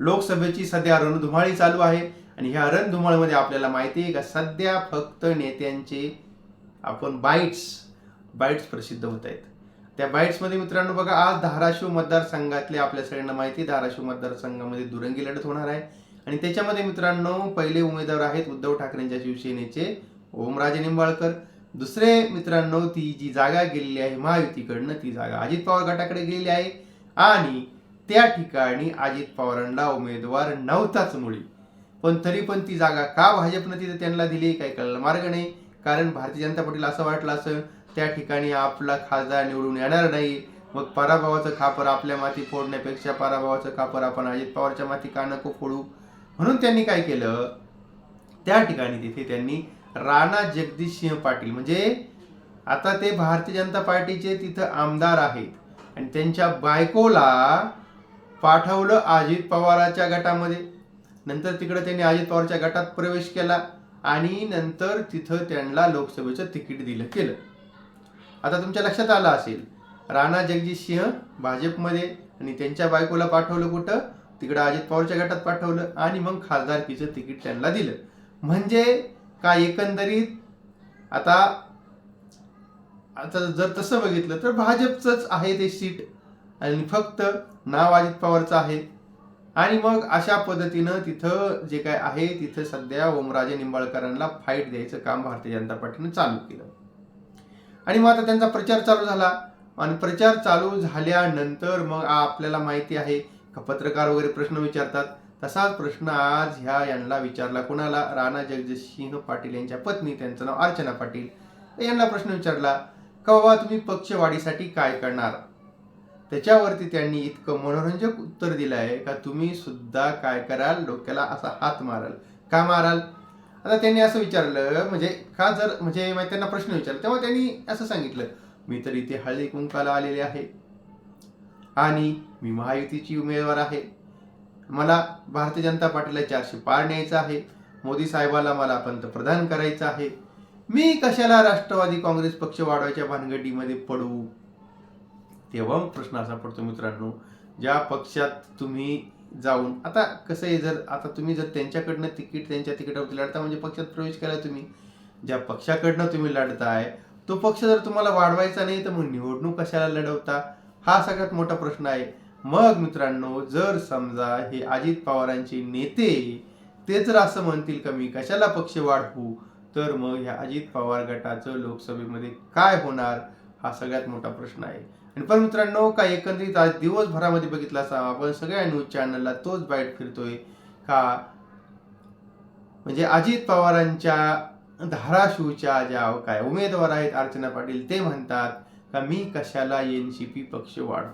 लोकसभेची सध्या रणधुमाळी चालू आहे. आणि ह्या रणधुमाळीमध्ये आपल्याला माहिती आहे का सध्या फक्त नेत्यांचे आपण बाईट्स बाईट्स प्रसिद्ध होत आहेत. त्या बाईट्समध्ये मित्रांनो बघा आज धाराशिव मतदारसंघातले आपल्या सगळ्यांना माहिती आहे, धाराशिव मतदारसंघामध्ये दुरंगी लढत होणार आहे. आणि त्याच्यामध्ये मित्रांनो पहिले उमेदवार आहेत उद्धव ठाकरेंच्या शिवसेनेचे ओमराजे निंबाळकर. दुसरे मित्रांनो ती जी जागा गेलेली आहे महायुतीकडनं ती जागा अजित पवार गटाकडे गेलेली आहे. आणि त्या ठिकाणी अजित पवारांना उमेदवार नव्हताच मुळी पण तरी पण ती जागा का भाजपनं तिथे त्यांना दिली काही कळलं मार्ग नाही. कारण भारतीय जनता पार्टीला असं वाटलं असं त्या ठिकाणी आपला खासदार निवडून येणार नाही. मग पराभवाचं खापर आपल्या माती फोडण्यापेक्षा पराभवाचं खापर आपण अजित पवारच्या माती का नको फोडू? म्हणून त्यांनी काय केलं? त्या ठिकाणी तिथे त्यांनी राणा जगदीश सिंह पाटील म्हणजे आता ते भारतीय जनता पार्टीचे तिथं आमदार आहेत. आणि त्यांच्या बायकोला पाठवलं अजित पवाराच्या गटामध्ये. नंतर तिकडे त्यांनी अजित पवारच्या गटात प्रवेश केला आणि नंतर तिथं त्यांना लोकसभेचं तिकीट दिलं केलं आता तुमच्या लक्षात आलं असेल राणा जगजित सिंह भाजपमध्ये आणि त्यांच्या बायकोला पाठवलं कुठं? तिकडं अजित पवारच्या गटात पाठवलं आणि मग खासदारकीचं तिकीट त्यांना दिलं. म्हणजे का एकंदरीत आता आता जर तसं बघितलं तर भाजपचंच आहे ते सीट आणि फक्त नाव अजित पवारचं आहे. आणि मग अशा पद्धतीनं तिथं जे काय आहे तिथं सध्या ओमराजे निंबाळकरांना फाईट द्यायचं काम भारतीय जनता पार्टीनं चालू केलं. आणि मग आता त्यांचा प्रचार चालू झाला. आणि प्रचार चालू झाल्यानंतर मग आपल्याला माहिती आहे का पत्रकार वगैरे प्रश्न विचारतात. तसाच प्रश्न आज ह्या यांना विचारला कुणाला? राणा जगजितसिंह पाटील यांच्या पत्नी त्यांचं नाव अर्चना पाटील. यांना प्रश्न विचारला का बाबा तुम्ही पक्षवाढीसाठी काय करणार? त्याच्यावरती त्यांनी इतकं मनोरंजक उत्तर दिलं आहे का तुम्ही सुद्धा काय कराल? डोक्याला असा हात माराल. का माराल? आता त्यांनी असं विचारलं म्हणजे का जर म्हणजे त्यांना प्रश्न विचारला तेव्हा त्यांनी असं सांगितलं मी तर इथे हळदी कुंकाला आलेले आहे आणि मी महायुतीची उमेदवार आहे. मला भारतीय जनता पार्टीला चारशे पार न्यायचं आहे. मोदी साहेबाला मला पंतप्रधान करायचं आहे. मी कशाला राष्ट्रवादी काँग्रेस पक्ष वाढवायच्या भानगडीमध्ये पडू? तेव्हा प्रश्न असा पडतो मित्रांनो ज्या पक्षात तुम्ही जाऊन आता कसं आहे जर आता तुम्ही जर त्यांच्याकडनं तिकीट त्यांच्या तिकिटावरती लढता म्हणजे पक्षात प्रवेश केला तुम्ही ज्या पक्षाकडनं तुम्ही लढताय तो पक्ष जर तुम्हाला वाढवायचा नाही तर मग निवडणूक कशाला लढवता? हा सगळ्यात मोठा प्रश्न आहे. मग मित्रांनो जर समजा हे अजित पवारांचे नेते ते जर असं म्हणतील का मी कशाला पक्ष वाढवू? तर मग ह्या अजित पवार गटाचं लोकसभेमध्ये काय होणार? हा सगळ्यात मोठा प्रश्न आहे. आणि पण मित्रांनो का एकंदरीत आज दिवसभरामध्ये बघितला असा आपण सगळ्या न्यूज चॅनलला तोच बाईट फिरतोय का? म्हणजे अजित पवारांच्या धाराशिवच्या ज्या काय उमेदवार आहेत अर्चना पाटील ते म्हणतात का मी कशाला एन सी पी पक्ष वाढ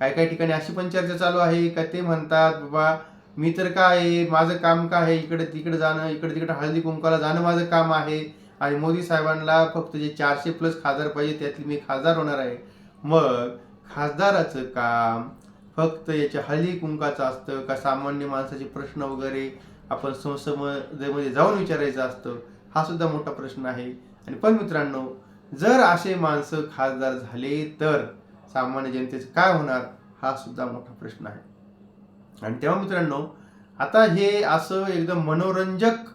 काही काही ठिकाणी अशी पण चर्चा चालू आहे का ते म्हणतात बाबा मी तर काय माझं काम काय आहे? इकडे तिकडे जाणं इकडे तिकडे हळदी कुंकाला जाणं माझं काम आहे. आणि मोदी साहेबांना फक्त जे चारशे प्लस खासदार पाहिजे त्यातली मी खासदार होणार आहे. मग खासदाराचं काम फक्त याच्या हल्ली कुंकाचं असतं का सामान्य माणसाचे प्रश्न वगैरे आपण संसदेमध्ये जाऊन विचारायचं असतं? हा सुद्धा मोठा प्रश्न आहे. आणि पण मित्रांनो जर असे माणसं खासदार झाले तर सामान्य जनतेचं काय होणार? हा सुद्धा मोठा प्रश्न आहे. आणि तेव्हा मित्रांनो आता हे असं एकदम मनोरंजक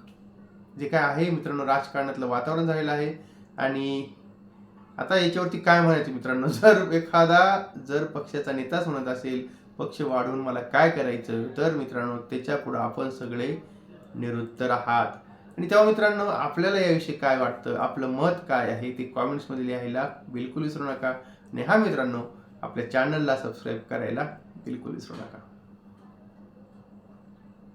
जे काय आहे मित्रांनो राजकारणातलं वातावरण झालेलं आहे. आणि आता याच्यावरती काय म्हणायचं मित्रांनो जर एखादा जर पक्षाचा नेताच म्हणत असेल पक्ष वाढवून मला काय करायचं? तर मित्रांनो त्याच्या पुढं आपण सगळे निरुत्तर आहात. आणि तेव्हा मित्रांनो आपल्याला याविषयी काय वाटतं? आपलं मत काय आहे? ते कॉमेंट्समध्ये लिहायला बिलकुल विसरू नका. आणि हा मित्रांनो आपल्या चॅनलला सबस्क्राईब करायला बिलकुल विसरू नका.